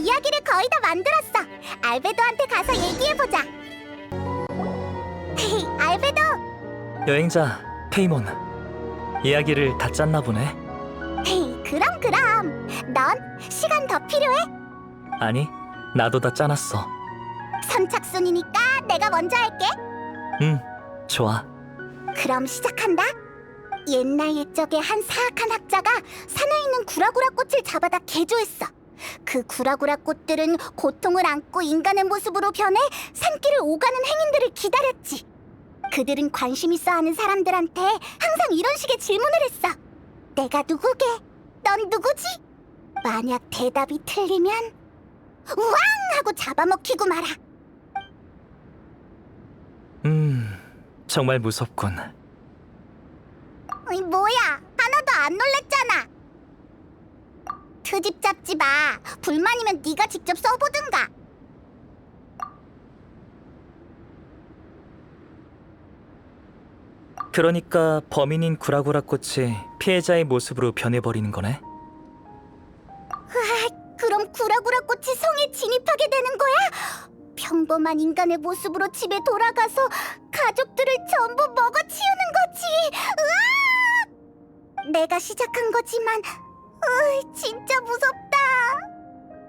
이야기를 거의 다 만들었어. 알베도한테 가서 얘기해보자. 알베도, 여행자 페이몬 이야기를 다 짰나 보네. 그럼 그럼. 넌 시간 더 필요해? 아니 나도 다 짜놨어. 선착순이니까 내가 먼저 할게. 응 좋아. 그럼 시작한다. 옛날 옛적에 한 사악한 학자가 산에 있는 구라구라 꽃을 잡아다 개조했어. 그 구라구라 꽃들은 고통을 안고 인간의 모습으로 변해 산길을 오가는 행인들을 기다렸지. 그들은 관심 있어 하는 사람들한테 항상 이런 식의 질문을 했어. 내가 누구게? 넌 누구지? 만약 대답이 틀리면 우왕 하고 잡아먹히고 말아. 음 정말 무섭군. 어이, 뭐야? 하나도 안 놀랬잖아. 트집 잡지 마. 불만이면 네가 직접 써보든가. 그러니까 범인인 구라구라 꽃이 피해자의 모습으로 변해버리는 거네. 그럼 구라구라 꽃이 성에 진입하게 되는 거야? 평범한 인간의 모습으로 집에 돌아가서 가족들을 전부 먹어치우는 거지. 으아! 내가 시작한 거지만, 으, 진짜 무섭다.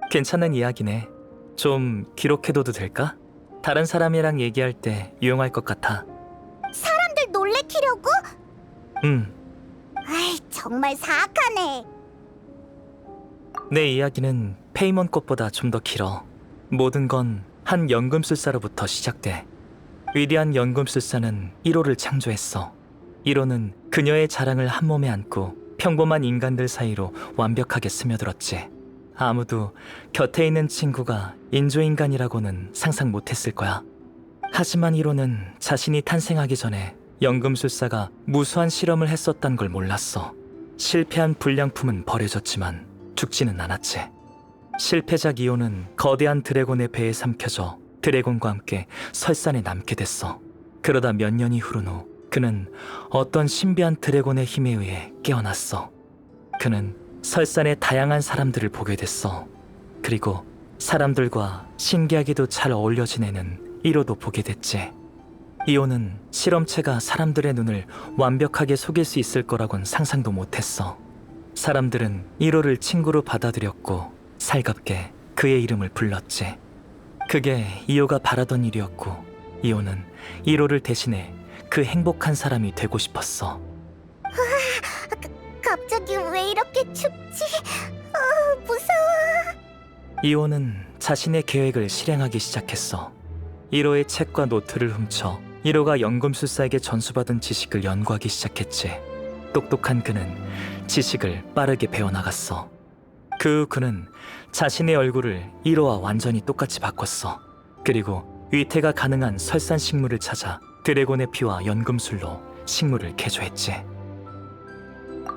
괜찮은 이야기네. 좀 기록해둬도 될까? 다른 사람이랑 얘기할 때 유용할 것 같아. 사람들 놀래키려고? 음, 아이, 정말 사악하네. 내 이야기는 페이몬 꽃보다 좀 더 길어. 모든 건 한 연금술사로부터 시작돼. 위대한 연금술사는 1호를 창조했어. 1호는 그녀의 자랑을 한 몸에 안고 평범한 인간들 사이로 완벽하게 스며들었지. 아무도 곁에 있는 친구가 인조인간이라고는 상상 못했을 거야. 하지만 1호는 자신이 탄생하기 전에 연금술사가 무수한 실험을 했었단 걸 몰랐어. 실패한 불량품은 버려졌지만 죽지는 않았지. 실패작 이오는 거대한 드래곤의 배에 삼켜져 드래곤과 함께 설산에 남게 됐어. 그러다 몇 년이 흐른 후 그는 어떤 신비한 드래곤의 힘에 의해 깨어났어. 그는 설산의 다양한 사람들을 보게 됐어. 그리고 사람들과 신기하게도 잘 어울려 지내는 이로도 보게 됐지. 이오는 실험체가 사람들의 눈을 완벽하게 속일 수 있을 거라곤 상상도 못했어. 사람들은 1호를 친구로 받아들였고 살갑게 그의 이름을 불렀지. 그게 이호가 바라던 일이었고 이호는 1호를 대신해 그 행복한 사람이 되고 싶었어. 갑자기 왜 이렇게 춥지? 어, 무서워. 이호는 자신의 계획을 실행하기 시작했어. 1호의 책과 노트를 훔쳐 1호가 연금술사에게 전수받은 지식을 연구하기 시작했지. 똑똑한 그는 지식을 빠르게 배워나갔어. 그 후 그는 자신의 얼굴을 1호와 완전히 똑같이 바꿨어. 그리고 위태가 가능한 설산 식물을 찾아 드래곤의 피와 연금술로 식물을 개조했지.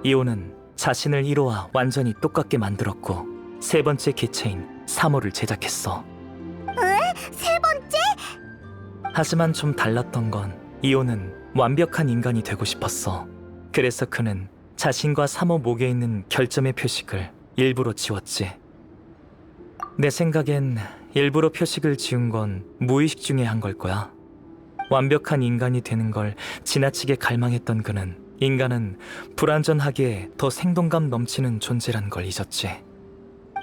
2호는 자신을 1호와 완전히 똑같게 만들었고 세 번째 기체인 3호를 제작했어. 세 번째? 하지만 좀 달랐던 건 이호는 완벽한 인간이 되고 싶었어. 그래서 그는 자신과 3호 목에 있는 결점의 표식을 일부러 지웠지. 내 생각엔 일부러 표식을 지운 건 무의식 중에 한 걸 거야. 완벽한 인간이 되는 걸 지나치게 갈망했던 그는 인간은 불완전하기에 더 생동감 넘치는 존재란 걸 잊었지.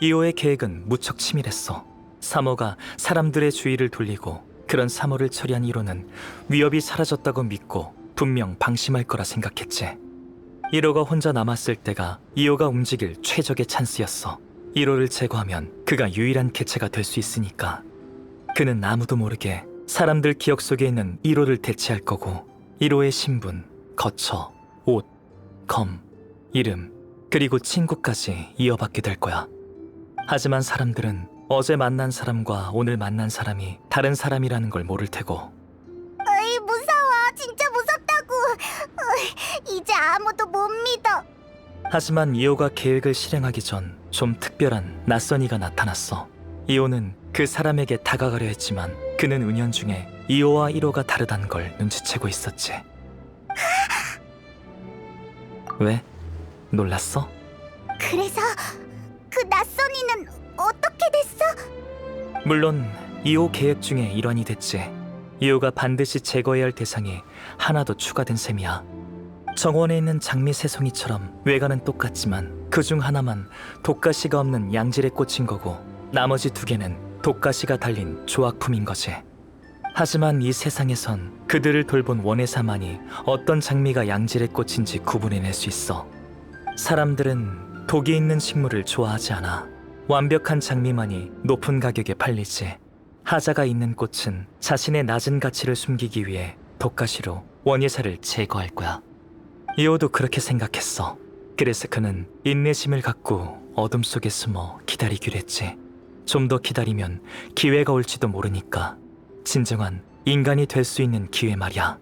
이호의 계획은 무척 치밀했어. 3호가 사람들의 주의를 돌리고 그런 3호를 처리한 1호는 위협이 사라졌다고 믿고 분명 방심할 거라 생각했지. 1호가 혼자 남았을 때가 2호가 움직일 최적의 찬스였어. 1호를 제거하면 그가 유일한 개체가 될 수 있으니까. 그는 아무도 모르게 사람들 기억 속에 있는 1호를 대체할 거고 1호의 신분, 거처, 옷, 검, 이름, 그리고 친구까지 이어받게 될 거야. 하지만 사람들은 어제 만난 사람과 오늘 만난 사람이 다른 사람이라는 걸 모를 테고 어이, 무서워. 진짜 무섭다고. 어이, 이제 아무도 못 믿어. 하지만 이호가 계획을 실행하기 전 좀 특별한 낯선 이가 나타났어. 이호는 그 사람에게 다가가려 했지만 그는 은연중에 이호와 1호가 다르다는 걸 눈치채고 있었지. 왜? 놀랐어? 그래서 그 낯선이는 어떻게 됐어? 물론 2호 계획 중에 일환이 됐지. 2호가 반드시 제거해야 할 대상이 하나 더 추가된 셈이야. 정원에 있는 장미 새송이처럼 외관은 똑같지만 그 중 하나만 독가시가 없는 양질에 꽂힌 거고 나머지 두 개는 독가시가 달린 조각품인 거지. 하지만 이 세상에선 그들을 돌본 원회사만이 어떤 장미가 양질에 꽂힌지 구분해낼 수 있어. 사람들은 독이 있는 식물을 좋아하지 않아. 완벽한 장미만이 높은 가격에 팔리지. 하자가 있는 꽃은 자신의 낮은 가치를 숨기기 위해 독가시로 원예사를 제거할 거야. 이오도 그렇게 생각했어. 그래서 그는 인내심을 갖고 어둠 속에 숨어 기다리기로 했지. 좀 더 기다리면 기회가 올지도 모르니까. 진정한 인간이 될 수 있는 기회 말이야.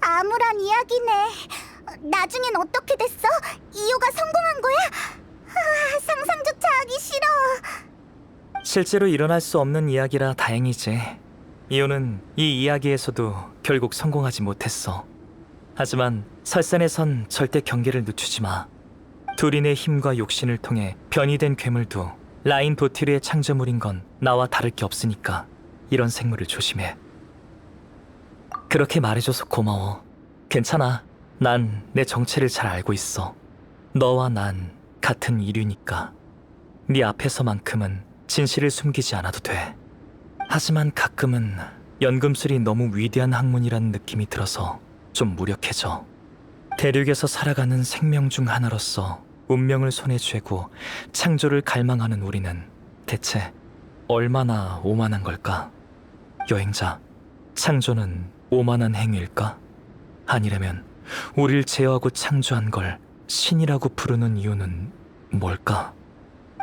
암울한 이야기네. 나중엔 어떻게 됐어? 이호가 성공한 거야? 아, 상상조차 하기 싫어. 실제로 일어날 수 없는 이야기라 다행이지. 이오는 이 이야기에서도 결국 성공하지 못했어. 하지만 설산에선 절대 경계를 늦추지 마. 둘인의 힘과 욕심을 통해 변이 된 괴물도 라인 도티르의 창조물인 건 나와 다를 게 없으니까 이런 생물을 조심해. 그렇게 말해줘서 고마워. 괜찮아. 난 내 정체를 잘 알고 있어. 너와 난 같은 이류니까. 네 앞에서만큼은 진실을 숨기지 않아도 돼. 하지만 가끔은 연금술이 너무 위대한 학문이라는 느낌이 들어서 좀 무력해져. 대륙에서 살아가는 생명 중 하나로서 운명을 손에 쥐고 창조를 갈망하는 우리는 대체 얼마나 오만한 걸까? 여행자, 창조는 오만한 행위일까? 아니라면 우릴 제어하고 창조한 걸 신이라고 부르는 이유는 뭘까?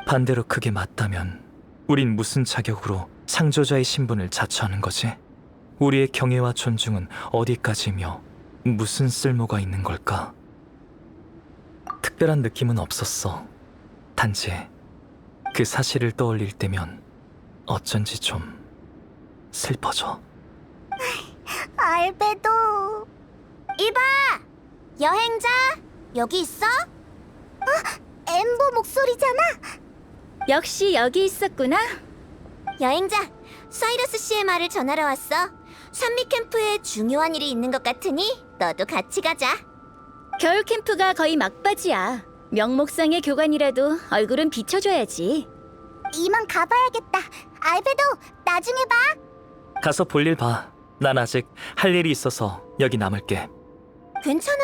반대로 그게 맞다면 우린 무슨 자격으로 창조자의 신분을 자처하는 거지? 우리의 경애와 존중은 어디까지며 무슨 쓸모가 있는 걸까? 특별한 느낌은 없었어. 단지 그 사실을 떠올릴 때면 어쩐지 좀 슬퍼져. 알베도. 이봐, 여행자 여기 있어? 어, 엠버 목소리잖아. 역시 여기 있었구나. 여행자, 사이러스 씨의 말을 전하러 왔어. 산미 캠프에 중요한 일이 있는 것 같으니 너도 같이 가자. 겨울 캠프가 거의 막바지야. 명목상의 교관이라도 얼굴은 비춰줘야지. 이만 가봐야겠다. 알베도, 나중에 봐. 가서 볼 일 봐. 난 아직 할 일이 있어서 여기 남을게. 괜찮아.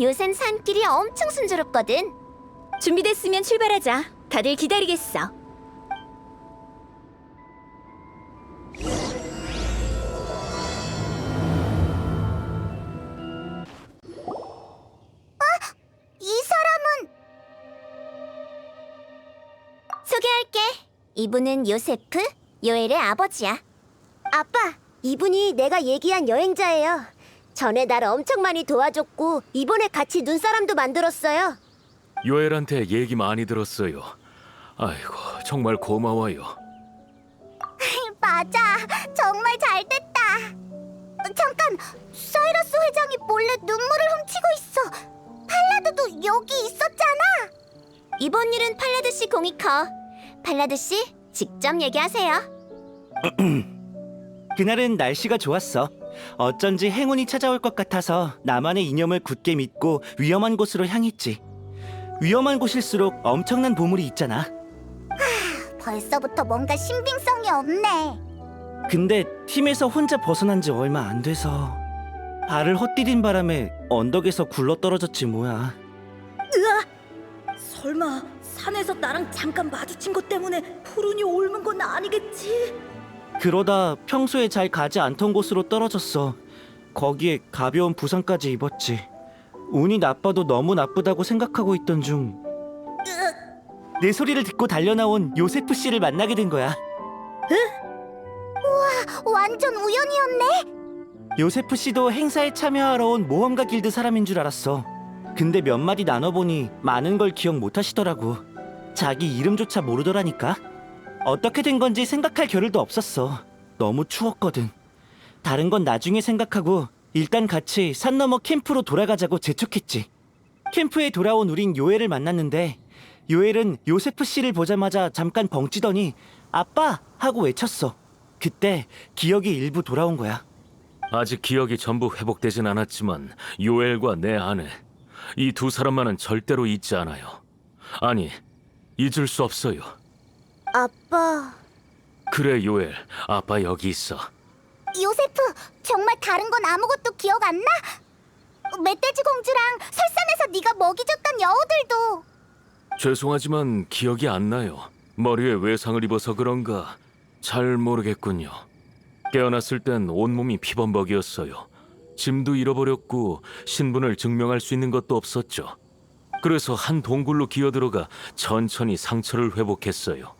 요샌 산길이 엄청 순조롭거든. 준비됐으면 출발하자. 다들 기다리겠어. 이분은 요세프, 요엘의 아버지야. 아빠, 이분이 내가 얘기한 여행자예요. 전에 날 엄청 많이 도와줬고 이번에 같이 눈사람도 만들었어요. 요엘한테 얘기 많이 들었어요. 아이고 정말 고마워요. 맞아, 정말 잘 됐다. 잠깐, 사이러스 회장이 몰래 눈물을 훔치고 있어. 팔라드도 여기 있었잖아. 이번 일은 팔라드 씨 공이 커. 팔라드 씨, 직접 얘기하세요. 그날은 날씨가 좋았어. 어쩐지 행운이 찾아올 것 같아서 나만의 이념을 굳게 믿고 위험한 곳으로 향했지. 위험한 곳일수록 엄청난 보물이 있잖아. 벌써부터 뭔가 신빙성이 없네. 근데 팀에서 혼자 벗어난 지 얼마 안 돼서 발을 헛디딘 바람에 언덕에서 굴러 떨어졌지 뭐야. 설마 산에서 나랑 잠깐 마주친 것 때문에 푸른이 옮은 건 아니겠지? 그러다 평소에 잘 가지 않던 곳으로 떨어졌어. 거기에 가벼운 부상까지 입었지. 운이 나빠도 너무 나쁘다고 생각하고 있던 중. 내 소리를 듣고 달려나온 요세프 씨를 만나게 된 거야. 완전 우연이었네. 요세프 씨도 행사에 참여하러 온 모험가 길드 사람인 줄 알았어. 근데 몇 마디 나눠보니 많은 걸 기억 못 하시더라고. 자기 이름조차 모르더라니까. 어떻게 된 건지 생각할 겨를도 없었어. 너무 추웠거든. 다른 건 나중에 생각하고 일단 같이 산 너머 캠프로 돌아가자고 재촉했지. 캠프에 돌아온 우린 요엘을 만났는데 요엘은 요세프 씨를 보자마자 잠깐 벙찌더니 아빠 하고 외쳤어. 그때 기억이 일부 돌아온 거야. 아직 기억이 전부 회복되진 않았지만 요엘과 내 아내 이 두 사람만은 절대로 잊지 않아요. 아니 잊을 수 없어요. 아빠. 그래 요엘 아빠 여기 있어. 요세프, 정말 다른 건 아무것도 기억 안 나? 멧돼지 공주랑 설산에서 네가 먹이 줬던 여우들도. 죄송하지만 기억이 안 나요. 머리에 외상을 입어서 그런가 잘 모르겠군요. 깨어났을 땐 온몸이 피범벅이었어요. 짐도 잃어버렸고 신분을 증명할 수 있는 것도 없었죠. 그래서 한 동굴로 기어들어가 천천히 상처를 회복했어요.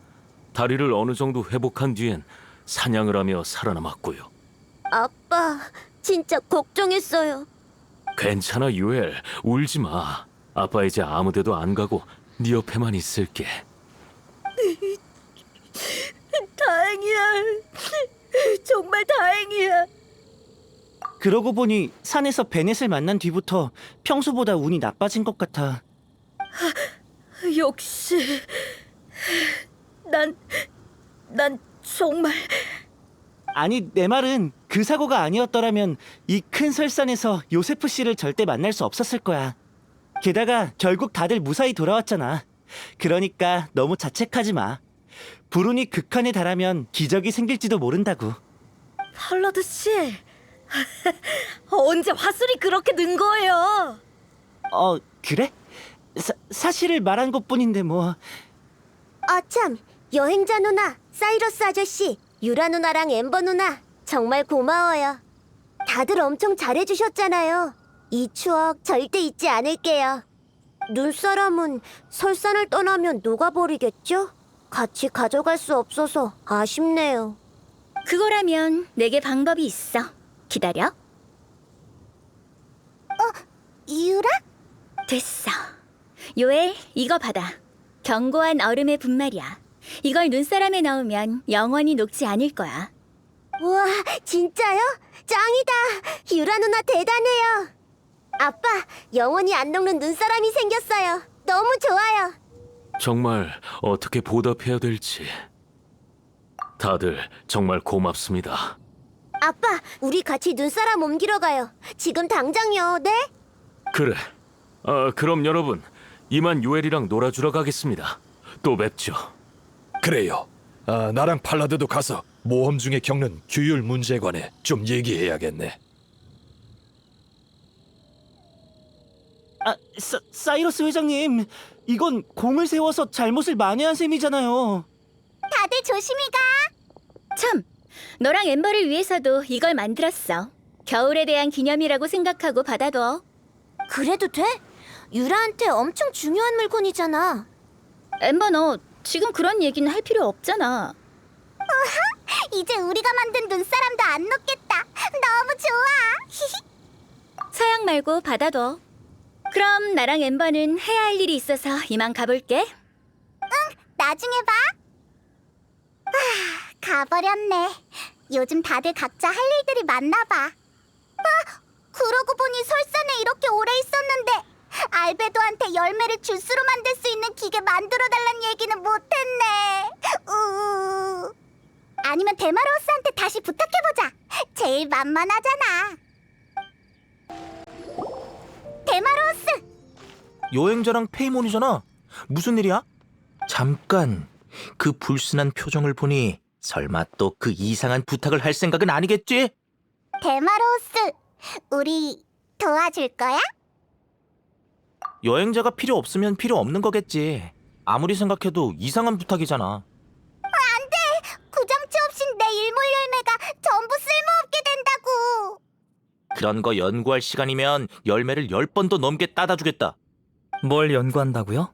다리를 어느 정도 회복한 뒤엔 사냥을 하며 살아남았고요. 아빠, 진짜 걱정했어요. 괜찮아 유엘 울지 마. 아빠 이제 아무데도 안 가고 네 옆에만 있을게. 다행이야. 정말 다행이야. 그러고 보니 산에서 베넷을 만난 뒤부터 평소보다 운이 나빠진 것 같아. 역시 난 난 정말 아니 내 말은 그 사고가 아니었더라면 이 큰 설산에서 요세프 씨를 절대 만날 수 없었을 거야. 게다가 결국 다들 무사히 돌아왔잖아. 그러니까 너무 자책하지 마. 불운이 극한에 달하면 기적이 생길지도 모른다고. 펄러드 씨 언제 화술이 그렇게 는 거예요? 어 그래? 사, 사실을 말한 것뿐인데 뭐. 아참, 여행자 누나, 사이러스 아저씨, 유라 누나랑 엠버 누나 정말 고마워요. 다들 엄청 잘해주셨잖아요. 이 추억 절대 잊지 않을게요. 눈사람은 설산을 떠나면 녹아버리겠죠? 같이 가져갈 수 없어서 아쉽네요. 그거라면 내게 방법이 있어. 기다려. 유라? 됐어. 요엘, 이거 받아. 견고한 얼음의 분말이야. 이걸 눈사람에 넣으면 영원히 녹지 않을 거야. 우와, 진짜요? 짱이다. 유라 누나 대단해요. 아빠, 영원히 안 녹는 눈사람이 생겼어요. 너무 좋아요. 정말 어떻게 보답해야 될지. 다들 정말 고맙습니다. 아빠, 우리 같이 눈사람 옮기러 가요. 지금 당장요, 네? 그래. 아, 그럼 여러분 이만 요엘이랑 놀아주러 가겠습니다. 또 뵙죠. 그래요. 아, 나랑 팔라드도 가서 모험 중에 겪는 규율 문제에 관해 좀 얘기해야겠네. 아 사, 사이러스 회장님, 이건 공을 세워서 잘못을 만회한 셈이잖아요. 다들 조심히 가. 참, 너랑 엠버를 위해서도 이걸 만들었어. 겨울에 대한 기념이라고 생각하고 받아둬. 그래도 돼? 유라한테 엄청 중요한 물건이잖아. 엠버 너 지금 그런 얘기는 할 필요 없잖아. 이제 우리가 만든 눈사람도 안 녹겠다. 너무 좋아. 사양 말고 받아둬. 그럼 나랑 엠버는 해야 할 일이 있어서 이만 가볼게. 나중에 봐. 아, 가버렸네. 요즘 다들 각자 할 일들이 많나 봐. 아, 그러고 보니 설산에 이렇게 오래 있었는데 알베도한테 열매를 주스로 만들 수 있는 기계 만들어 달란 얘기는 못했네. 우. 아니면 데마로우스한테 다시 부탁해보자. 제일 만만하잖아. 데마로우스. 여행자랑 페이몬이잖아. 무슨 일이야? 잠깐. 그 불순한 표정을 보니 설마 또 그 이상한 부탁을 할 생각은 아니겠지? 데마로우스. 우리 도와줄 거야? 여행자가 필요 없으면 필요 없는 거겠지. 아무리 생각해도 이상한 부탁이잖아. 구정치 없인 내 일몰 열매가 전부 쓸모없게 된다고. 그런 거 연구할 시간이면 열매를 열 번도 넘게 따다 주겠다. 뭘 연구한다고요?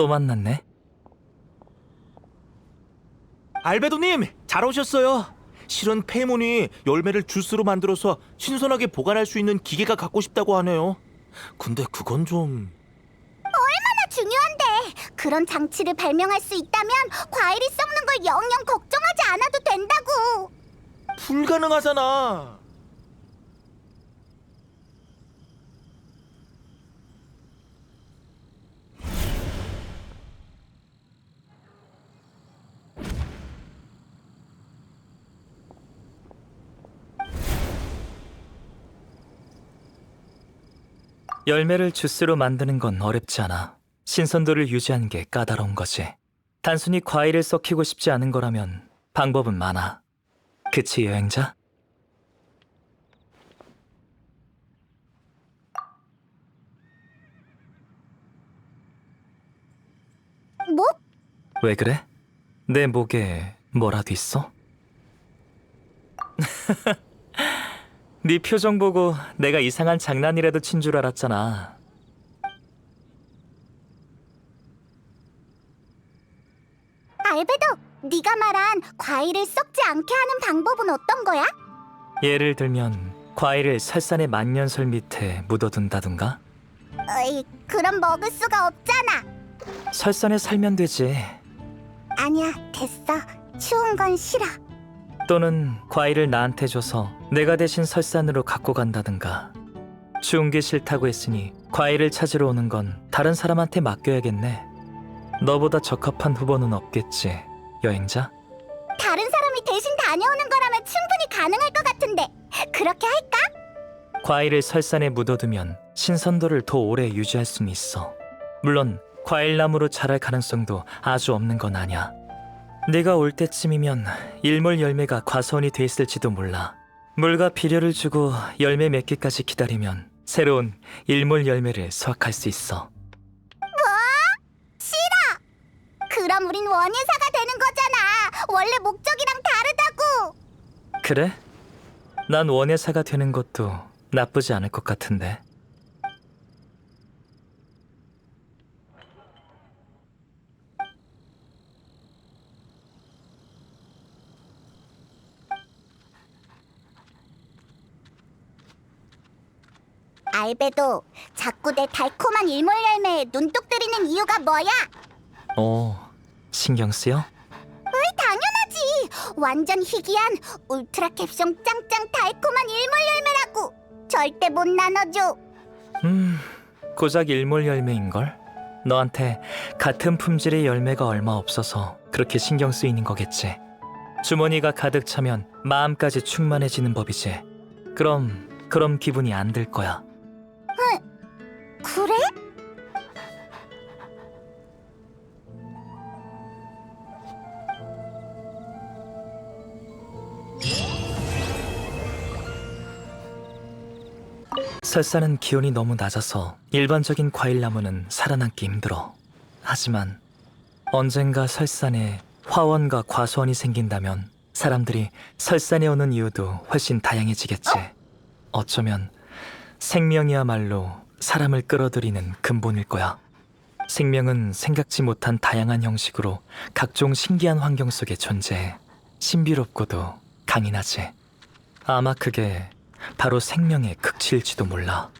또 만났네. 알베도님, 잘 오셨어요. 실은 페이몬이 열매를 주스로 만들어서 신선하게 보관할 수 있는 기계가 갖고 싶다고 하네요. 근데 그건 좀... 얼마나 중요한데. 그런 장치를 발명할 수 있다면 과일이 썩는 걸 영영 걱정하지 않아도 된다고. 불가능하잖아. 열매를 주스로 만드는 건 어렵지 않아. 신선도를 유지하는 게 까다로운 거지. 단순히 과일을 썩히고 싶지 않은 거라면 방법은 많아. 그치, 여행자? 뭐? 왜 그래? 내 목에 뭐라도 있어? 네 표정 보고 내가 이상한 장난이라도 친 줄 알았잖아. 알베도, 네가 말한 과일을 썩지 않게 하는 방법은 어떤 거야? 예를 들면 과일을 설산의 만년설 밑에 묻어둔다든가 어이, 그럼 먹을 수가 없잖아. 설산에 살면 되지. 아니야, 됐어. 추운 건 싫어. 또는 과일을 나한테 줘서 내가 대신 설산으로 갖고 간다든가. 추운 게 싫다고 했으니 과일을 찾으러 오는 건 다른 사람한테 맡겨야겠네. 너보다 적합한 후보는 없겠지, 여행자? 다른 사람이 대신 다녀오는 거라면 충분히 가능할 것 같은데 그렇게 할까? 과일을 설산에 묻어두면 신선도를 더 오래 유지할 수는 있어. 물론 과일나무로 자랄 가능성도 아주 없는 건 아냐. 네가 올 때쯤이면 일몰 열매가 과수원이 돼 있을지도 몰라. 물과 비료를 주고 열매 맺기까지 기다리면 새로운 일몰 열매를 수확할 수 있어. 그럼 우린 원예사가 되는 거잖아. 원래 목적이랑 다르다고. 그래? 난 원예사가 되는 것도 나쁘지 않을 것 같은데. 알베도, 자꾸 내 달콤한 일몰 열매에 눈독 들이는 이유가 뭐야? 어, 신경 쓰여? 으이, 당연하지. 완전 희귀한 울트라 캡숑 짱짱 달콤한 일몰 열매라고. 절대 못 나눠줘. 음, 고작 일몰 열매인걸? 너한테 같은 품질의 열매가 얼마 없어서 그렇게 신경 쓰이는 거겠지. 주머니가 가득 차면 마음까지 충만해지는 법이지. 그럼, 그럼 기분이 안 들 거야. 그래? 설사는 기온이 너무 낮아서 일반적인 과일나무는 살아남기 힘들어. 하지만 언젠가 설산에 화원과 과수원이 생긴다면 사람들이 설산에 오는 이유도 훨씬 다양해지겠지. 어쩌면 생명이야말로 사람을 끌어들이는 근본일 거야. 생명은 생각지 못한 다양한 형식으로 각종 신기한 환경 속에 존재해 신비롭고도 강인하지. 아마 그게 바로 생명의 극치일지도 몰라.